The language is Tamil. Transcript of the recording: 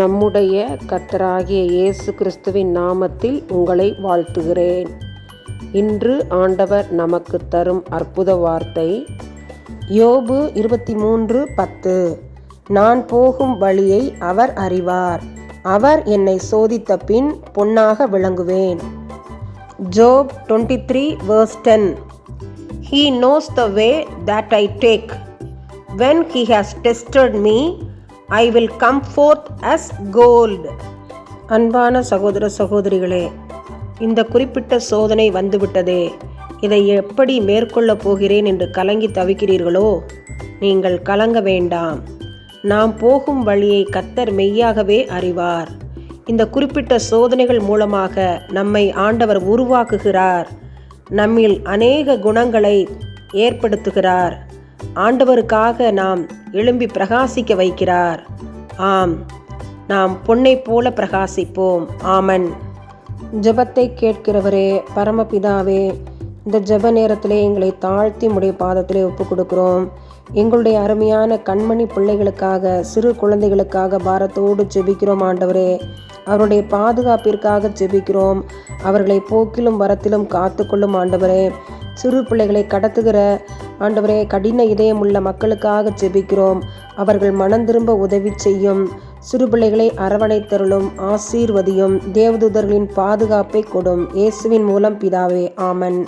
நம்முடைய கர்த்தராகிய இயேசு கிறிஸ்துவின் நாமத்தில் உங்களை வாழ்த்துகிறேன். இன்று ஆண்டவர் நமக்கு தரும் அற்புத வார்த்தை யோபு இருபத்தி மூன்று பத்து. நான் போகும் வழியை அவர் அறிவார். அவர் என்னை சோதித்த பின் பொன்னாக விளங்குவேன். Job twenty three verse ten. He knows the way that I take when he has tested me I will come forth as gold அன்பான சகோதர சகோதரிகளே இந்த குறிப்பிட்ட சோதனை வந்துவிட்டதே. இதை எப்படி மேற்கொள்ளப் போகிறேன் என்று கலங்கி தவிக்கிறீர்களோ நீங்கள் கலங்க வேண்டாம். நாம் போகும் வழியை கத்தர் மெய்யாகவே அறிவார். இந்த குறிப்பிட்ட சோதனைகள் மூலமாக நம்மை ஆண்டவர் உருவாக்குகிறார். நம்மில் அநேக குணங்களை ஏற்படுத்துகிறார். ஆண்டவருக்காக நாம் எழும்பி பிரகாசிக்க வைக்கிறார். ஆம் நாம் பொன்னை போல பிரகாசிப்போம். ஆமன். ஜபத்தை கேட்கிறவரே பரமபிதாவே இந்த ஜெப நேரத்திலே எங்களை தாழ்த்தி உடைய பாதத்திலே ஒப்பு கொடுக்கிறோம். எங்களுடைய அருமையான கண்மணி பிள்ளைகளுக்காக சிறு குழந்தைகளுக்காக பாரத்தோடு ஜெபிக்கிறோம் ஆண்டவரே. அவருடைய பாதுகாப்பிற்காக ஜெபிக்கிறோம். அவர்களை போக்கிலும் வரத்திலும் காத்துக்கொள்ளும் ஆண்டவரே. சிறு பிள்ளைகளை கடத்துகிற ஆண்டவரே கடின இதயம் உள்ள மக்களுக்காக ஜெபிக்கிறோம். அவர்கள் மனம் திரும்ப உதவி செய்யும். சிறுபிள்ளைகளை அரவணைத்தருளும். ஆசீர்வதியும். தேவதூதர்களின் பாதுகாப்பை கொடும். இயேசுவின் மூலம் பிதாவே ஆமன்.